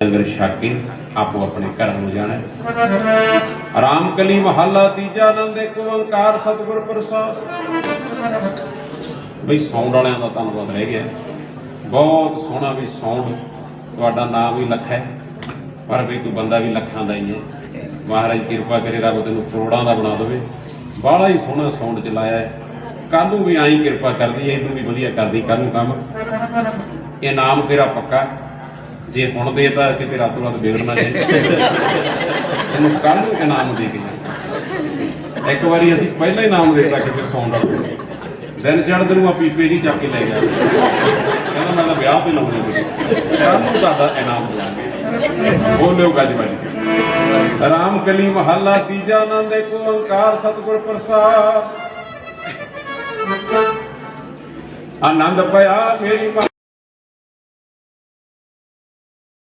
ਲੰਗਰ ਛਕ ਕੇ ਆਪੋ ਆਪਣੇ ਘਰ ਨੂੰ ਜਾਣਾ ਆਰਾਮ ਮਹੱਲਾ ਤੀਜਾ ਆਨੰਦ ਇੱਕ ਓੰਕਾਰ ਸਤਿਗੁਰ ਪ੍ਰਸਾਦ। ਬਈ ਸਾਊਂਡ ਵਾਲਿਆਂ ਦਾ ਧੰਨਵਾਦ ਰਹਿ ਗਿਆ। ਬਹੁਤ ਸੋਹਣਾ ਵੀ ਸਾਊਂਡ ਤੁਹਾਡਾ ਨਾਮ ਵੀ ਲੱਖਾ ਹੈ, ਪਰ ਬਈ ਤੂੰ ਬੰਦਾ ਵੀ ਲੱਖਾਂ ਦਾ ਹੀ ਹੈ। ਮਹਾਰਾਜ ਕਿਰਪਾ ਕਰੇ ਰੱਬ ਤੈਨੂੰ ਕਰੋੜਾਂ ਦਾ ਬਣਾ ਦੇਵੇ। ਬਾਹਲਾ ਹੀ ਸੋਹਣਾ ਸਾਊਂਡ ਚਲਾਇਆ ਹੈ। ਕੱਲ ਨੂੰ ਵੀ ਆਈ ਕਿਰਪਾ ਕਰਦੀ ਐ ਤੂੰ ਵੀ ਵਧੀਆ ਕਰਦੀ ਕੱਲ ਨੂੰ ਕੰਮ। ਇਹ ਨਾਮ ਤੇਰਾ ਪੱਕਾ ਜੇ ਹੁਣ ਦੇ ਤਾਂ ਕਿਤੇ ਰਾਤੋਂ ਰਾਤ ਵਿਗੜ ਨਾ ਇਹਨੂੰ ਕੱਲ ਨੂੰ ਇਨਾਮ ਦੇ ਕੇ ਜਾਈਂ। ਇੱਕ ਵਾਰੀ ਅਸੀਂ ਪਹਿਲਾਂ ਹੀ ਦੇ ਦਿੱਤਾ ਕਿਸੇ ਸੌਣ ਦਾ ਦਿਨ ਚੜ੍ਹਦੇ ਨੂੰ ਆ ਪੀਪੇ ਜੀ ਚੱਕ ਕੇ ਲੈ ਗਿਆ। ਕਹਿੰਦਾ ਮੈਂ ਤਾਂ ਵਿਆਹ ਤੇ ਲਾਉਣੀ ਸੀ ਕੱਲ ਨੂੰ ਤੁਹਾਡਾ ਇਨਾਮ ਦੇਵਾਂਗੇ। ਬੋਲਿਓ ਗੱਜ ਵੱਜ ਰਾਮ ਕਲੀ ਮਹੱਲਾ ਤੀਜਾ ਆਨੰਦ, ਇੱਕ ਓੰਕਾਰ ਸਤਿਗੁਰ ਪ੍ਰਸਾਦ। ਆਨੰਦ ਪਿਆ ਮੇਰੀ ਮਨ